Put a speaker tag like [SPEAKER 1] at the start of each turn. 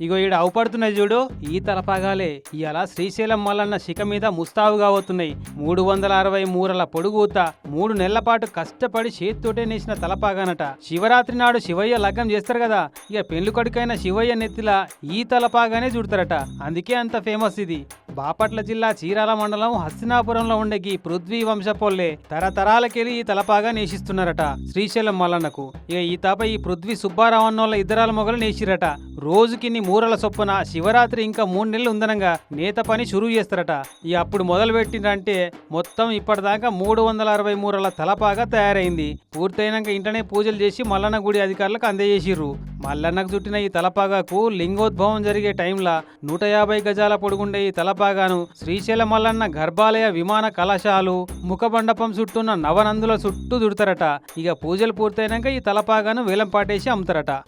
[SPEAKER 1] ఇగో ఈడ అవుపడుతున్నాయి చూడు. ఈ తలపాగాలే. ఇలా శ్రీశైలం మల్లన్న శిఖ మీద ముస్తావుగా అవుతున్నాయి. మూడు వందల అరవై మూరల పొడుగుత మూడు నెలల పాటు కష్టపడి చేతితోటే నేసిన తలపాగానట. శివరాత్రి నాడు శివయ్య లగ్నం చేస్తారు కదా. ఇక పెళ్ళి కొడుకైన శివయ్య నెత్తిలా ఈ తలపాగానే చూడతారట. అందుకే అంత ఫేమస్ ఇది. బాపట్ల జిల్లా చీరాల మండలం హస్తినాపురంలో ఉండే ఈ పృథ్వీ వంశపోల్లే తరతరాలకెళ్ళి ఈ తలపాగా నేసిస్తున్నారట శ్రీశైలం మల్లన్నకు. ఇక ఈ తప ఈ పృథ్వీ సుబ్బారావన్నోళ్ళ ఇద్దరాల మొగలు నేసిరట. రోజుకిన్ని మూరల చొప్పున శివరాత్రి ఇంకా మూడు నెలలు ఉందనంగా నేత పని షురువు చేస్తారట. ఇక అప్పుడు మొదలు పెట్టిందంటే మొత్తం ఇప్పటిదాకా మూడు వందల అరవై మూరల తలపాగా తయారైంది. పూర్తయినాక ఇంటనే పూజలు చేసి మల్లన్న గుడి అధికారులకు అందజేసిర్రు. మల్లన్నకు చుట్టిన ఈ తలపాగాకు లింగోద్భవం జరిగే టైంలో నూట యాభై గజాల పొడుగుండే ఈ తలపాగాను శ్రీశైల మల్లన్న గర్భాలయ విమాన కళాశాలు ముఖమండపం చుట్టూన్న నవనందుల చుట్టూ దుడతారట. ఇక పూజలు పూర్తయినాక ఈ తలపాగాను వేలం పాటేసి అమ్ముతారట.